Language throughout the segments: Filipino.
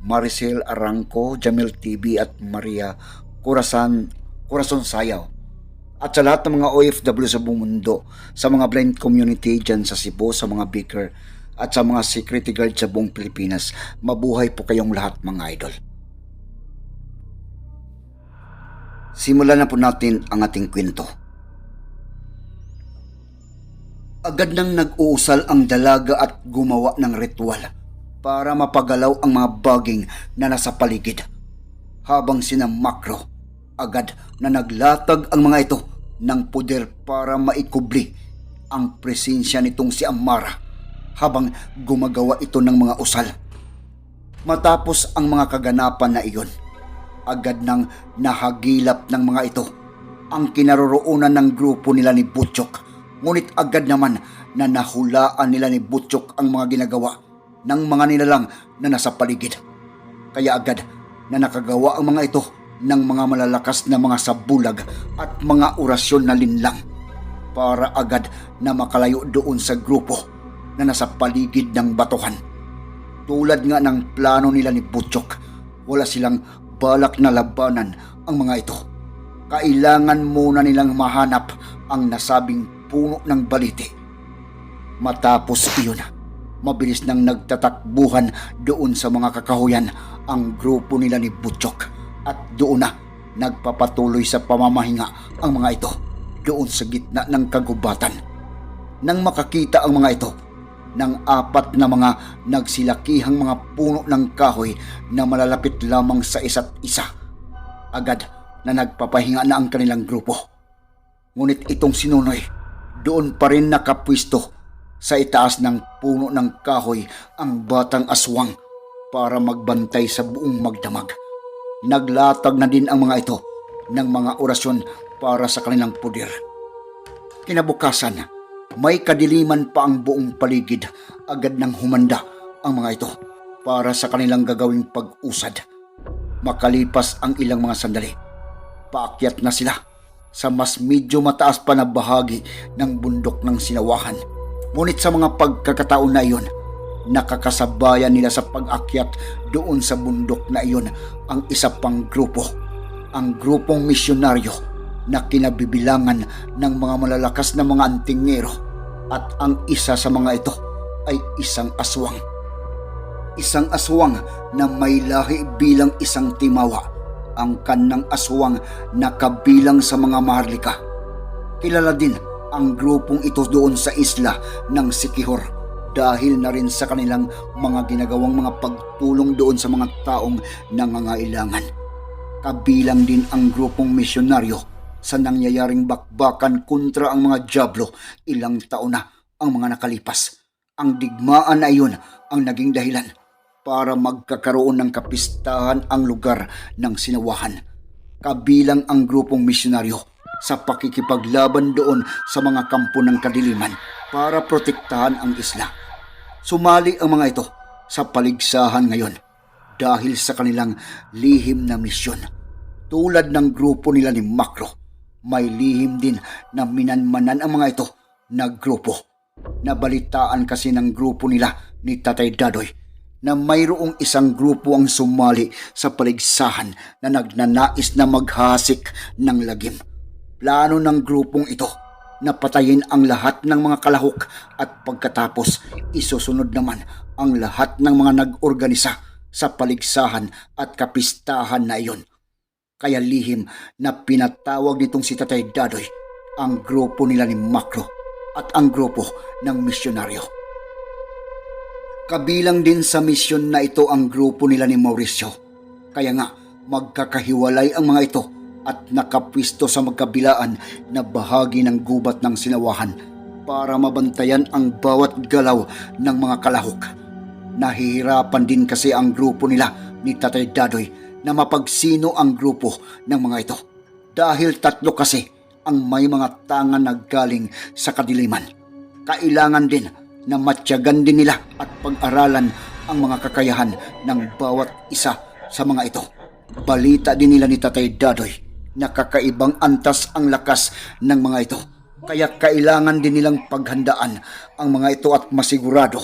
Maricel Arangco, Jamil TV at Maria Corazon, Corazon Sayaw. At sa lahat ng mga OFW sa buong mundo, sa mga blind community dyan sa Cebu, sa mga baker, at sa mga security guard sa buong Pilipinas, mabuhay po kayong lahat mga idol. Simulan na po natin ang ating kwento. Agad nang nag-uusal ang dalaga at gumawa ng ritual para mapagalaw ang mga baging na nasa paligid. Habang sina Makro, agad na naglatag ang mga ito ng puder para maikubli ang presensya nitong si Amara habang gumagawa ito ng mga usal. Matapos ang mga kaganapan na iyon, agad nang nahagilap ng mga ito ang kinaroroonan ng grupo nila ni Butchok. Ngunit agad naman na nahulaan nila ni Butchok ang mga ginagawa ng mga nilalang na nasa paligid. Kaya agad na nakagawa ang mga ito ng mga malalakas na mga sabulag at mga orasyon na linlang para agad na makalayo doon sa grupo na nasa paligid ng batuhan. Tulad nga ng plano nila ni Butchok, wala silang balak na labanan ang mga ito. Kailangan muna nilang mahanap ang nasabing puno ng baliti. Matapos iyon, mabilis nang nagtatakbuhan doon sa mga kakahuyan ang grupo nila ni Butchok at doon na nagpapatuloy sa pamamahinga ang mga ito doon sa gitna ng kagubatan. Nang makakita ang mga ito ng apat na mga nagsilakihang mga puno ng kahoy na malalapit lamang sa isa't isa, agad na nagpapahinga na ang kanilang grupo. Ngunit itong sinunoy, doon pa rin nakapwisto sa itaas ng puno ng kahoy ang batang aswang para magbantay sa buong magdamag. Naglatag na din ang mga ito ng mga orasyon para sa kanilang puder. Kinabukasan, may kadiliman pa ang buong paligid agad nang humanda ang mga ito para sa kanilang gagawing pag-usad. Makalipas ang ilang mga sandali, paakyat na sila sa mas medyo mataas pa na bahagi ng bundok ng sinawahan. Ngunit sa mga pagkakataon na iyon, nakakasabayan nila sa pag-akyat doon sa bundok na iyon ang isa pang grupo, ang grupong misyonaryo na kinabibilangan ng mga malalakas na mga antingero at ang isa sa mga ito ay isang aswang. Isang aswang na may lahi bilang isang timawa ang kanang aswang na kabilang sa mga maharlika. Kilala din ang grupong ito doon sa isla ng Sikihor dahil na rin sa kanilang mga ginagawang mga pagtulong doon sa mga taong nangangailangan. Kabilang din ang grupong misyonaryo sa nangyayaring bakbakan kontra ang mga Diablo ilang taon na ang mga nakalipas. Ang digmaan na iyon ang naging dahilan para magkakaroon ng kapistahan ang lugar ng sinawahan. Kabilang ang grupong misyonaryo sa pakikipaglaban doon sa mga kampo ng kadiliman para protektahan ang isla. Sumali ang mga ito sa paligsahan ngayon dahil sa kanilang lihim na misyon. Tulad ng grupo nila ni Makro, may lihim din na minanmanan ang mga ito na grupo. Nabalitaan kasi ng grupo nila ni Tatay Dadoy na mayroong isang grupo ang sumali sa paligsahan na nagnanais na maghasik ng lagim. Plano ng grupong ito na patayin ang lahat ng mga kalahok at pagkatapos isusunod naman ang lahat ng mga nag-organisa sa paligsahan at kapistahan na iyon. Kaya lihim na pinatawag nitong si Tatay Dadoy ang grupo nila ni Makro at ang grupo ng misyonaryo. Kabilang din sa misyon na ito ang grupo nila ni Mauricio. Kaya nga, magkakahiwalay ang mga ito at nakapwisto sa magkabilaan na bahagi ng gubat ng sinawahan para mabantayan ang bawat galaw ng mga kalahok. Nahihirapan din kasi ang grupo nila ni Tatay Dadoy na mapagsino ang grupo ng mga ito. Dahil tatlo kasi ang may mga tangan na galing sa kadiliman. Kailangan din na matyagan din nila at pag-aralan ang mga kakayahan ng bawat isa sa mga ito. Balita din nila ni Tatay Dadoy na kakaibang antas ang lakas ng mga ito. Kaya kailangan din nilang paghandaan ang mga ito at masigurado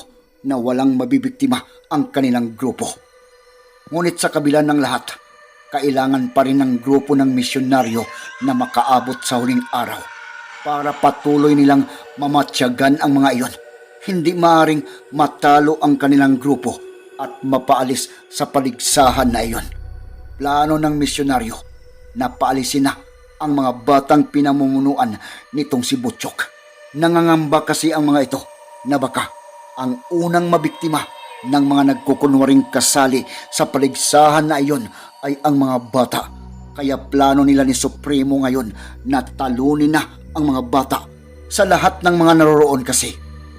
na walang mabibiktima ang kanilang grupo. Ngunit sa kabila ng lahat, kailangan pa rin ng grupo ng misyonaryo na makaabot sa huling araw para patuloy nilang mamatyagan ang mga iyon. Hindi maaring matalo ang kanilang grupo at mapaalis sa paligsahan na iyon. Plano ng misyonaryo na paalisin na ang mga batang pinamumunuan nitong si Butchok. Nangangamba kasi ang mga ito na baka ang unang mabiktima ng mga nagkukunwaring kasali sa paligsahan na iyon ay ang mga bata. Kaya plano nila ni Supremo ngayon na talunin na ang mga bata. Sa lahat ng mga naroroon kasi,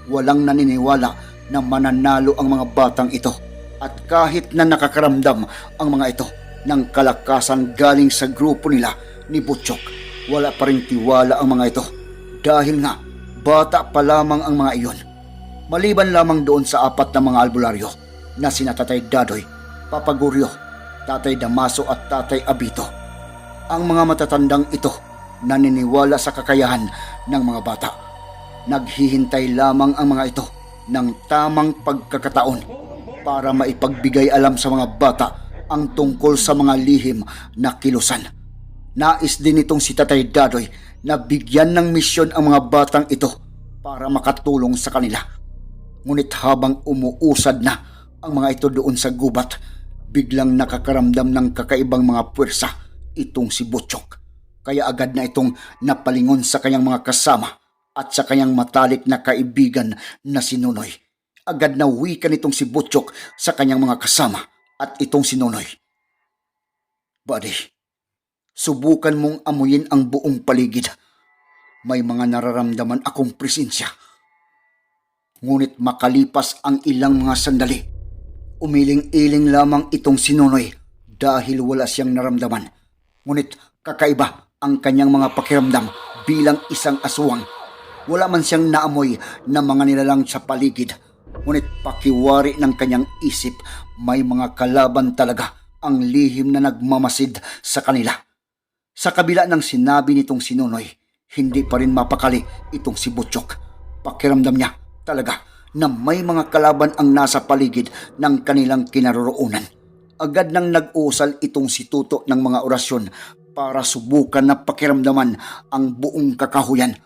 walang naniniwala na mananalo ang mga batang ito. At kahit na nakakaramdam ang mga ito ng kalakasan galing sa grupo nila ni Butchok, wala pa rin tiwala ang mga ito. Dahil nga, bata pa lamang ang mga iyon. Maliban lamang doon sa apat na mga albularyo na sina Tatay Dadoy, Papa Guryo, Tatay Damaso at Tatay Abito. Ang mga matatandang ito naniniwala sa kakayahan ng mga bata. Naghihintay lamang ang mga ito ng tamang pagkakataon para maipagbigay alam sa mga bata ang tungkol sa mga lihim na kilusan. Nais din itong si Tatay Dadoy na bigyan ng misyon ang mga batang ito para makatulong sa kanila. Ngunit habang umuusad na ang mga ito doon sa gubat, biglang nakakaramdam ng kakaibang mga puwersa itong si Butchok. Kaya agad na itong napalingon sa kanyang mga kasama at sa kanyang matalik na kaibigan na si Nunoy. Agad na wika nitong si Butchok sa kanyang mga kasama at itong si Nunoy. Buddy, subukan mong amuyin ang buong paligid. May mga nararamdaman akong presensya. Ngunit makalipas ang ilang mga sandali, umiling-iling lamang itong si Nunoy dahil wala siyang naramdaman. Ngunit kakaiba ang kanyang mga pakiramdam bilang isang aswang. Wala man siyang naamoy na mga nilalang sa paligid. Ngunit pakiwari ng kanyang isip, may mga kalaban talaga ang lihim na nagmamasid sa kanila. Sa kabila ng sinabi nitong si Nunoy, hindi pa rin mapakali itong si Butchok. Pakiramdam niya talaga na may mga kalaban ang nasa paligid ng kanilang kinaroroonan. Agad nang nag-usal itong si Tuto ng mga orasyon para subukan na pakiramdaman ang buong kakahuyan.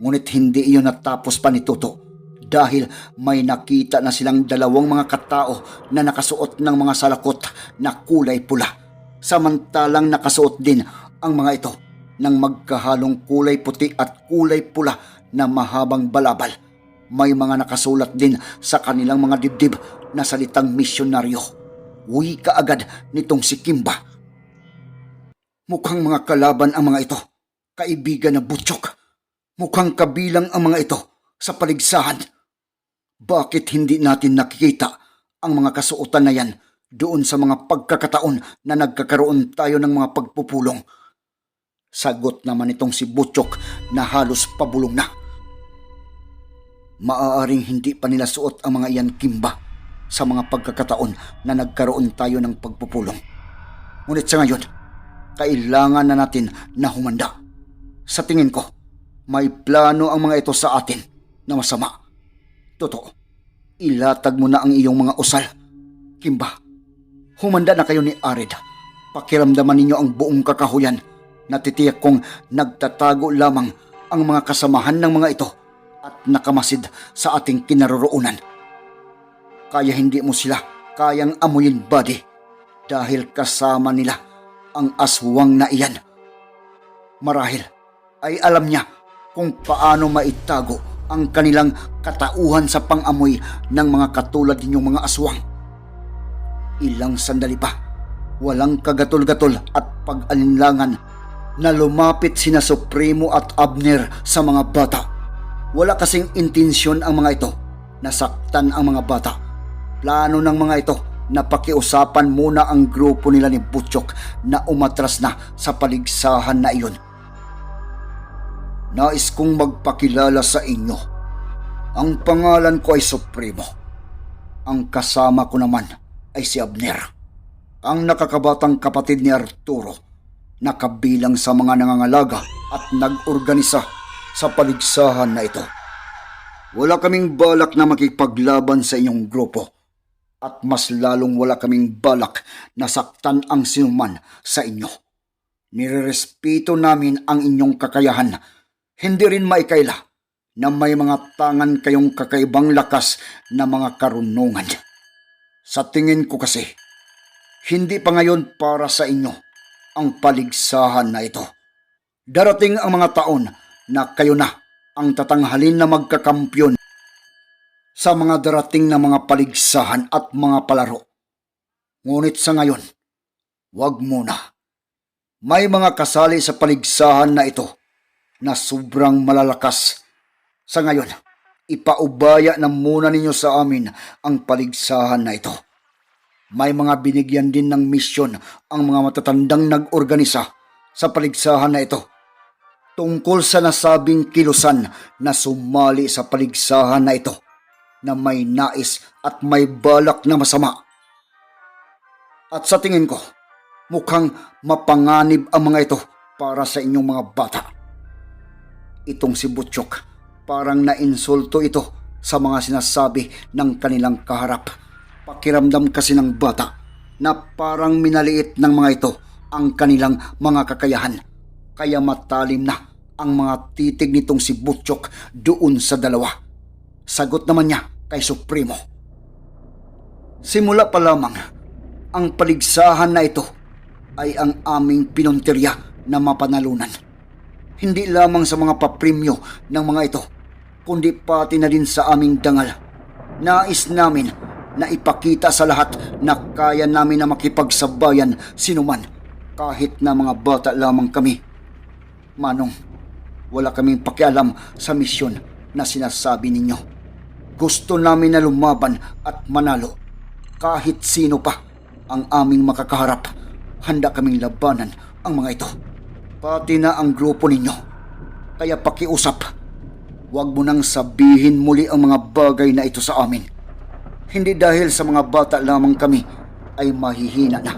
Ngunit hindi iyon natapos pa ni Tuto dahil may nakita na silang dalawang mga katao na nakasuot ng mga salakot na kulay pula. Samantalang nakasuot din ang mga ito ng magkahalong kulay puti at kulay pula na mahabang balabal. May mga nakasulat din sa kanilang mga dibdib na salitang misyonaryo. Uwi ka agad nitong si Kimba. Mukhang mga kalaban ang mga ito. Kaibigan na butchok. Mukhang kabilang ang mga ito sa paligsahan. Bakit hindi natin nakikita ang mga kasuotan na yan doon sa mga pagkakataon na nagkakaroon tayo ng mga pagpupulong? Sagot naman itong si Butchok na halos pabulong na. Maaaring hindi pa nila suot ang mga iyan kimba sa mga pagkakataon na nagkaroon tayo ng pagpupulong. Ngunit sa ngayon, kailangan na natin na humanda. Sa tingin ko, may plano ang mga ito sa atin na masama. Totoo, ilatag mo na ang iyong mga usal. Kimba, humanda na kayo ni Arid. Pakiramdaman ninyo ang buong kakahuyan. Natitiyak kong nagtatago lamang ang mga kasamahan ng mga ito at nakamasid sa ating kinaroroonan. Kaya hindi mo sila kayang amuyin, buddy, dahil kasama nila ang aswang na iyan. Marahil ay alam niya kung paano maitago ang kanilang katauhan sa pangamoy ng mga katulad ninyong mga aswang. Ilang sandali pa, walang kagatol-gatol at pag-alinlangan na lumapit sina Supremo at Abner sa mga bata. Wala kasing intensyon ang mga ito na saktan ang mga bata. Plano ng mga ito na pakiusapan muna ang grupo nila ni Butchok na umatras na sa paligsahan na iyon. Nais kong magpakilala sa inyo. Ang pangalan ko ay Supremo. Ang kasama ko naman ay si Abner. Ang nakakabatang kapatid ni Arturo na kabilang sa mga nangangalaga at nag-organisa sa paligsahan na ito. Wala kaming balak na makipaglaban sa inyong grupo at mas lalong wala kaming balak na saktan ang sinuman sa inyo. Nirerespeto namin ang inyong kakayahan. Hindi rin maikaila na may mga tangan kayong kakaibang lakas na mga karunungan. Sa tingin ko kasi, hindi pa ngayon para sa inyo ang paligsahan na ito. Darating ang mga taon na kayo na ang tatanghalin na magkakampyon sa mga darating na mga paligsahan at mga palaro. Ngunit sa ngayon, wag muna. May mga kasali sa paligsahan na ito na sobrang malalakas. Sa ngayon, ipaubaya na muna ninyo sa amin ang paligsahan na ito. May mga binigyan din ng misyon ang mga matatandang nag-organisa sa paligsahan na ito tungkol sa nasabing kilusan na sumali sa paligsahan na ito na may nais at may balak na masama. At sa tingin ko, mukhang mapanganib ang mga ito para sa inyong mga bata. Itong si Butchok, parang nainsulto ito sa mga sinasabi ng kanilang kaharap. Pakiramdam kasi ng bata na parang minaliit ng mga ito ang kanilang mga kakayahan. Kaya matalim na ang mga titig nitong si Butchok doon sa dalawa. Sagot naman niya kay Supremo. Simula pa lamang, ang paligsahan na ito ay ang aming pinuntirya na mapanalunan. Hindi lamang sa mga papremyo ng mga ito, kundi pati na din sa aming dangal. Nais namin na ipakita sa lahat na kaya namin na makipagsabayan sinuman kahit na mga bata lamang kami. Manong, wala kaming pakialam sa misyon na sinasabi ninyo. Gusto namin na lumaban at manalo. Kahit sino pa ang aming makakaharap, handa kaming labanan ang mga ito. Pati na ang grupo ninyo. Kaya pakiusap, huwag mo nang sabihin muli ang mga bagay na ito sa amin. Hindi dahil sa mga bata lamang kami ay mahihina na.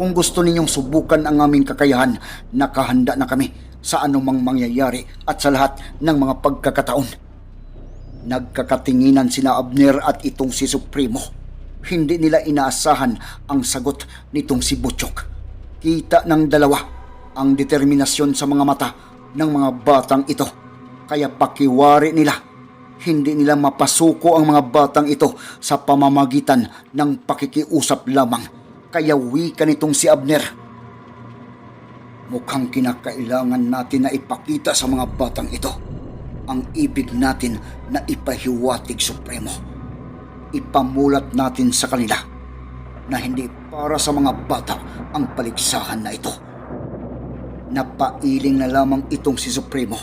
Kung gusto ninyong subukan ang aming kakayahan, nakahanda na kami sa anumang mangyayari at sa lahat ng mga pagkakataon. Nagkakatinginan sina Abner at itong si Supremo. Hindi nila inaasahan ang sagot nitong si Butchok. Kita ng dalawa ang determinasyon sa mga mata ng mga batang ito. Kaya pakiwari nila, hindi nila mapasuko ang mga batang ito sa pamamagitan ng pakikiusap lamang. Kaya wika nitong si Abner. Mukhang kinakailangan natin na ipakita sa mga batang ito ang ibig natin na ipahiwatig supremo. Ipamulat natin sa kanila na hindi para sa mga bata ang paligsahan na ito. Napailing na lamang itong si Supremo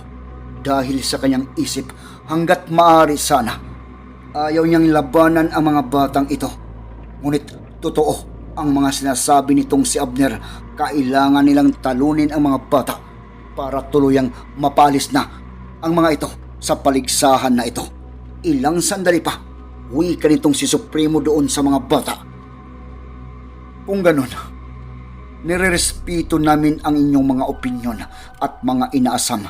dahil sa kanyang isip hanggat maaari sana. Ayaw niyang labanan ang mga batang ito. Ngunit totoo ang mga sinasabi nitong si Abner, kailangan nilang talunin ang mga bata para tuluyang mapalis na ang mga ito sa paligsahan na ito. Ilang sandali pa, wika nitong si Supremo doon sa mga bata. Kung ganun, nirerespeto namin ang inyong mga opinyon at mga inaasam,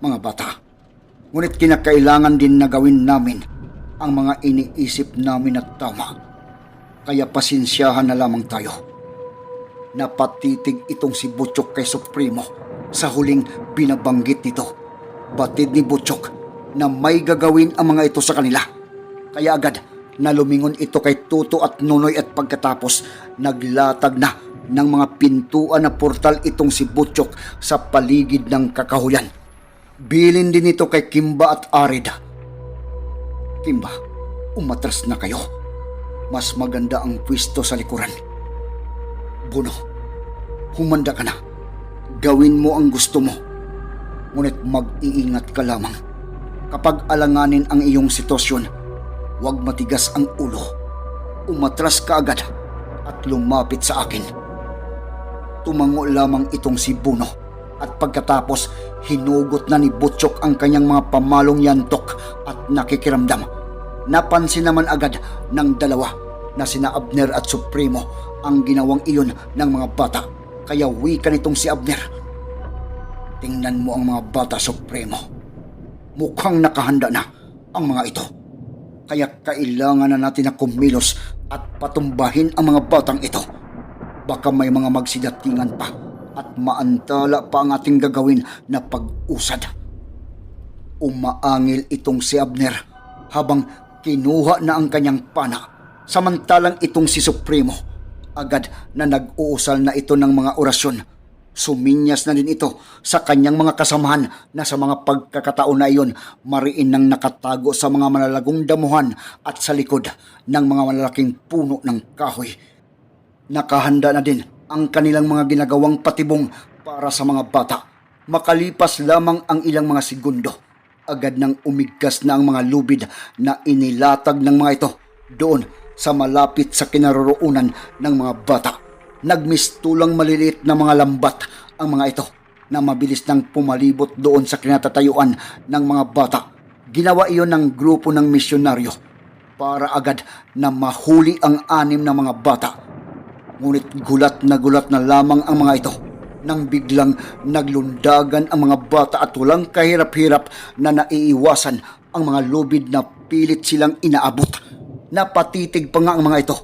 mga bata. Ngunit kinakailangan din na gawin namin ang mga iniisip namin na tama. Kaya pasensyahan na lamang tayo. Napatitig itong si Butchok kay Supremo sa huling binabanggit nito. Batid ni Butchok na may gagawin ang mga ito sa kanila. Kaya agad na lumingon ito kay Tuto at Nunoy at pagkatapos naglatag na ng mga pintuan na portal itong si Butchok sa paligid ng kakahuyan. Bilin din ito kay Kimba at Arid. Kimba, umatras na kayo. Mas maganda ang pwisto sa likuran. Buno, humanda ka na. Gawin mo ang gusto mo. Ngunit mag-iingat ka lamang. Kapag alanganin ang iyong sitwasyon, huwag matigas ang ulo. umatras kaagad at lumapit sa akin. Tumango lamang itong si Buno at pagkatapos hinugot na ni Butchok ang kanyang mga pamalong yantok at nakikiramdam. Napansin naman agad ng dalawa na sina Abner at Supremo ang ginawang iyon ng mga bata. Kaya wika nitong si Abner. Tingnan mo ang mga bata, Supremo. Mukhang nakahanda na ang mga ito. Kaya kailangan na natin na kumilos at patumbahin ang mga batang ito. Baka may mga magsidatingan pa at maantala pa ang ating gagawin na pag-usad. Umaangil itong si Abner habang kinuha na ang kanyang pana. Samantalang itong si Supremo, agad na nag-uusal na ito ng mga orasyon. Suminyas na din ito sa kanyang mga kasamahan na sa mga pagkakataon na iyon mariin nang nakatago sa mga malalagong damuhan at sa likod ng mga malalaking puno ng kahoy. Nakahanda na din ang kanilang mga ginagawang patibong para sa mga bata. Makalipas lamang ang ilang mga segundo, agad nang umigkas na ang mga lubid na inilatag ng mga ito doon sa malapit sa kinaroroonan ng mga bata. Nagmistulang maliliit na mga lambat ang mga ito na mabilis nang pumalibot doon sa kinatatayuan ng mga bata. Ginawa iyon ng grupo ng misyonaryo para agad na mahuli ang anim na mga bata. Ngunit gulat na gulat na lamang ang mga ito nang biglang naglundagan ang mga bata at walang kahirap-hirap na naiiwasan ang mga lubid na pilit silang inaabot. Napatitig pa nga ang mga ito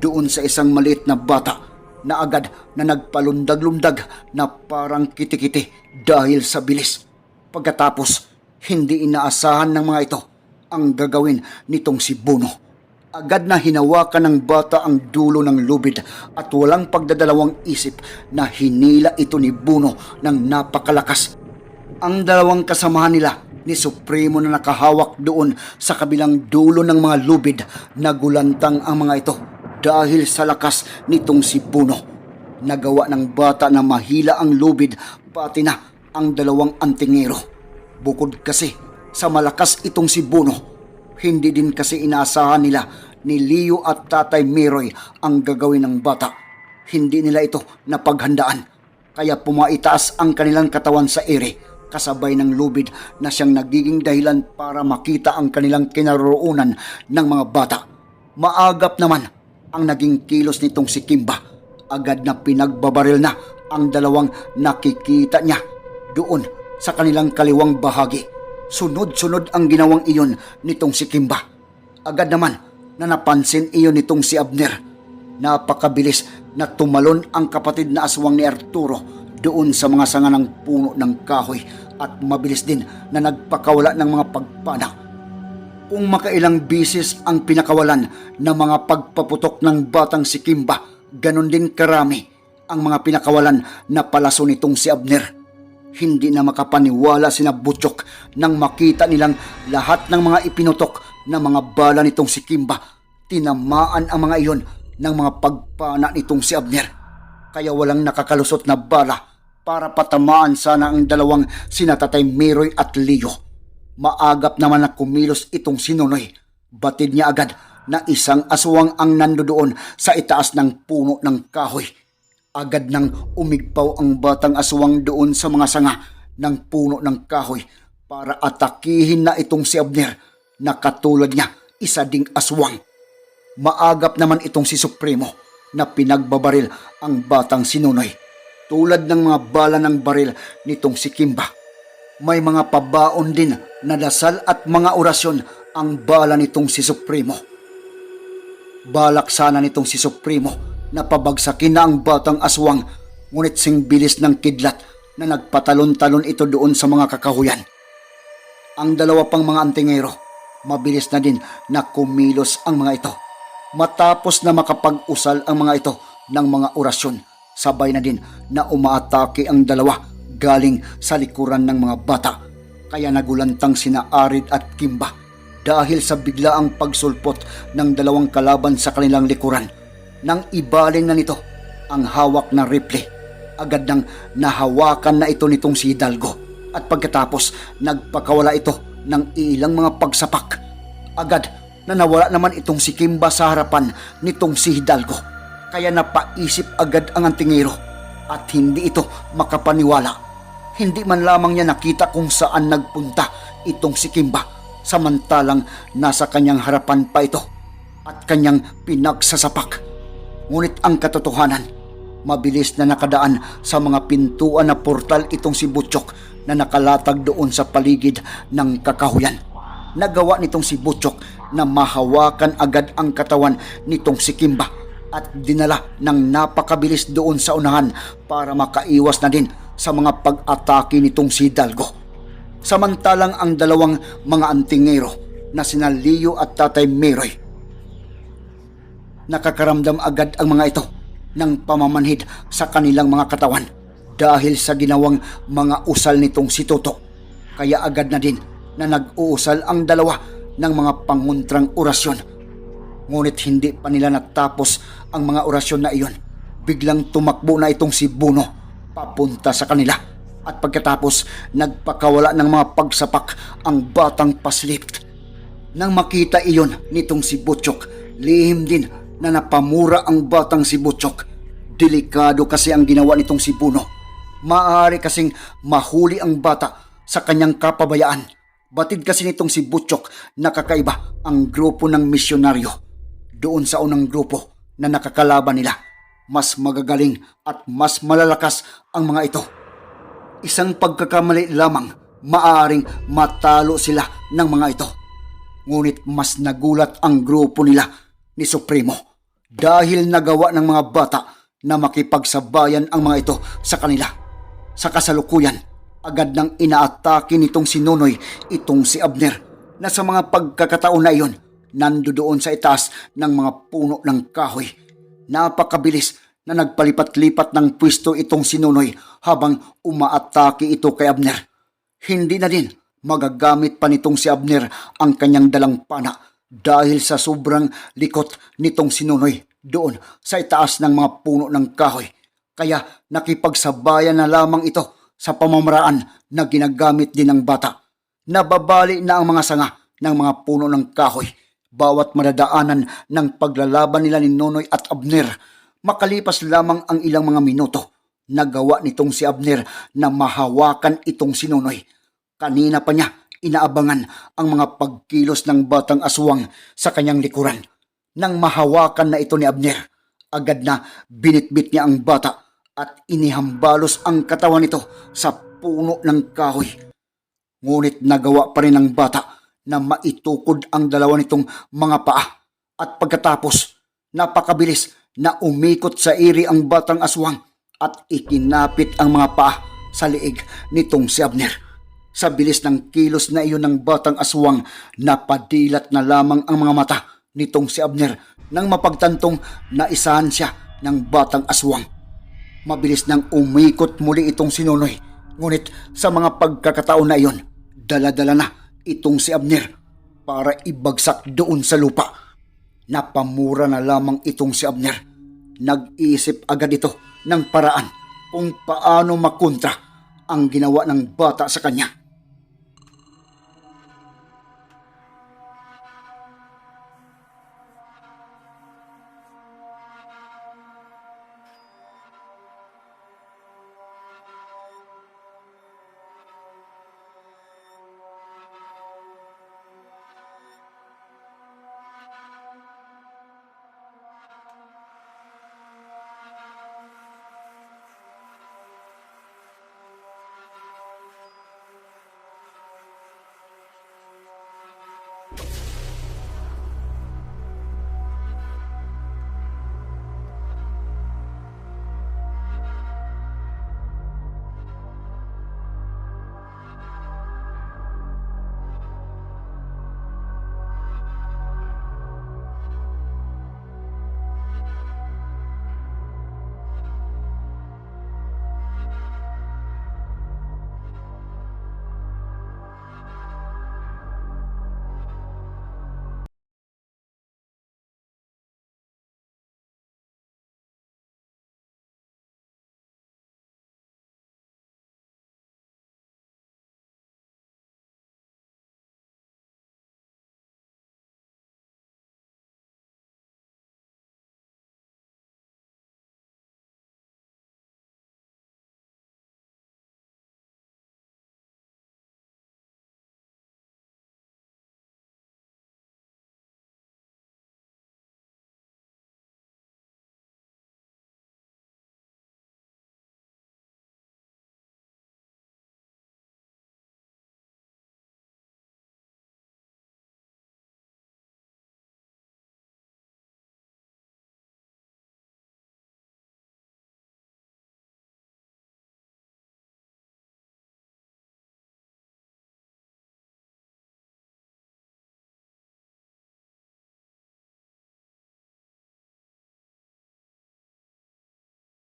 doon sa isang maliit na bata na agad na nagpalundag-lundag na parang kitikiti dahil sa bilis. Pagkatapos, hindi inaasahan ng mga ito ang gagawin nitong si Buno. Agad na hinawakan ng bata ang dulo ng lubid at walang pagdadalawang isip na hinila ito ni Buno ng napakalakas. Ang dalawang kasamahan nila ni Supremo na nakahawak doon sa kabilang dulo ng mga lubid nagulantang ang mga ito dahil sa lakas nitong si Puno. Nagawa ng bata na mahila ang lubid pati na ang dalawang antingero. Bukod kasi sa malakas itong si Buno, hindi din kasi inaasahan nila ni Leo at Tatay Miroy ang gagawin ng bata. Hindi nila ito napaghandaan. Kaya pumaitaas ang kanilang katawan sa ere kasabay ng lubid na siyang nagiging dahilan para makita ang kanilang kinaroroonan ng mga bata. Maagap naman ang naging kilos nitong si Kimba. Agad na pinagbabaril na ang dalawang nakikita niya doon sa kanilang kaliwang bahagi. Sunod-sunod ang ginawang iyon nitong si Kimba. Agad naman na napansin iyon nitong si Abner. Napakabilis na tumalon ang kapatid na aswang ni Arturo doon sa mga sanga ng puno ng kahoy at mabilis din na nagpakawala ng mga pagpana kung makailang bisis ang pinakawalan ng mga pagpaputok ng batang si Kimba, ganon din karami ang mga pinakawalan na palaso nitong si Abner. Hindi na makapaniwala sina Butchok nang makita nilang lahat ng mga ipinutok na mga bala nitong si Kimba. Tinamaan ang mga iyon ng mga pagpana nitong si Abner. Kaya walang nakakalusot na bala para patamaan sana ang dalawang sinatatay Miroy at Leo Maagap naman na kumilos itong sinunoy. Batid niya agad na isang aswang ang nandoon sa itaas ng puno ng kahoy. Agad nang umigpaw ang batang aswang doon sa mga sanga ng puno ng kahoy para atakihin na itong si Abner na katulad niya isa ding aswang. Maagap naman itong si Supremo na pinagbabaril ang batang sinunoy tulad ng mga bala ng baril nitong si Kimba may mga pabaon din na dasal at mga orasyon ang bala nitong si Supremo. Balak sana nitong si Supremo na pabagsakin na ang batang aswang ngunit sing bilis ng kidlat na nagpatalon-talon ito doon sa mga kakahuyan. Ang dalawa pang mga antingero, mabilis na din na kumilos ang mga ito. Matapos na makapag-usal ang mga ito ng mga orasyon, sabay na din na umaatake ang dalawa galing sa likuran ng mga bata. Kaya nagulantang sina Arid at Kimba dahil sa biglaang pagsulpot ng dalawang kalaban sa kanilang likuran. Nang ibaling na nito ang hawak na rifle, agad nang nahawakan na ito nitong si Hidalgo at pagkatapos nagpakawala ito ng ilang mga pagsapak. Agad na nawala naman itong si Kimba sa harapan nitong si Hidalgo. Kaya napaisip agad ang antingero at hindi ito makapaniwala. Hindi man lamang niya nakita kung saan nagpunta itong si Kimba samantalang nasa kanyang harapan pa ito at kanyang pinagsasapak. Ngunit ang katotohanan, mabilis na nakadaan sa mga pintuan na portal itong si Butchok na nakalatag doon sa paligid ng kakahuyan. Nagawa nitong si Butchok na mahawakan agad ang katawan nitong si Kimba at dinala ng napakabilis doon sa unahan para makaiwas na din sa mga pag-atake nitong si Hidalgo. Samantalang ang dalawang mga antingero na sina Leo at Tatay Meroy nakakaramdam agad ang mga ito ng pamamanhid sa kanilang mga katawan dahil sa ginawang mga usal nitong si Toto. Kaya agad na din na nag-uusal ang dalawa ng mga panguntrang orasyon. Ngunit hindi pa nila natapos ang mga orasyon na iyon. Biglang tumakbo na itong si Buno papunta sa kanila. At pagkatapos, nagpakawala ng mga pagsapak ang batang paslipt. Nang makita iyon nitong si Butchok, lihim din na napamura ang batang si Butchok. Delikado kasi ang ginawa nitong si Puno. Maaari kasing mahuli ang bata sa kanyang kapabayaan. Batid kasi nitong si Butchok na kakaiba ang grupo ng misyonaryo. Doon sa unang grupo na nakakalaban nila, mas magagaling at mas malalakas ang mga ito. Isang pagkakamali lamang maaring matalo sila ng mga ito. Ngunit mas nagulat ang grupo nila ni Supremo dahil nagawa ng mga bata na makipagsabayan ang mga ito sa kanila. Sa kasalukuyan, agad nang inaatake nitong si Nonoy itong si Abner na sa mga pagkakataon na iyon nando doon sa itaas ng mga puno ng kahoy. Napakabilis na nagpalipat-lipat ng pwesto itong si Nonoy habang umaatake ito kay Abner. Hindi na din magagamit pa nitong si Abner ang kanyang dalang pana dahil sa sobrang likot nitong si Nonoy doon sa itaas ng mga puno ng kahoy. Kaya nakipagsabayan na lamang ito sa pamamaraan na ginagamit din ng bata. Nababali na ang mga sanga ng mga puno ng kahoy bawat madadaanan ng paglalaban nila ni Nonoy at Abner. Makalipas lamang ang ilang mga minuto, nagawa nitong si Abner na mahawakan itong si Nonoy. Kanina pa niya inaabangan ang mga pagkilos ng batang aswang sa kanyang likuran. Nang mahawakan na ito ni Abner, agad na binitbit niya ang bata at inihambalos ang katawan nito sa puno ng kahoy. Ngunit nagawa pa rin ng bata na maitukod ang dalawa nitong mga paa at pagkatapos napakabilis na umikot sa iri ang batang aswang at ikinapit ang mga paa sa liig nitong si Abner. Sa bilis ng kilos na iyon ng batang aswang, napadilat na lamang ang mga mata nitong si Abner nang mapagtantong na isahan siya ng batang aswang. Mabilis nang umikot muli itong si Nonoy. Ngunit sa mga pagkakataon na iyon, daladala na itong si Abner para ibagsak doon sa lupa. Napamura na lamang itong si Abner. Nag-isip agad ito ng paraan kung paano makontra ang ginawa ng bata sa kanya.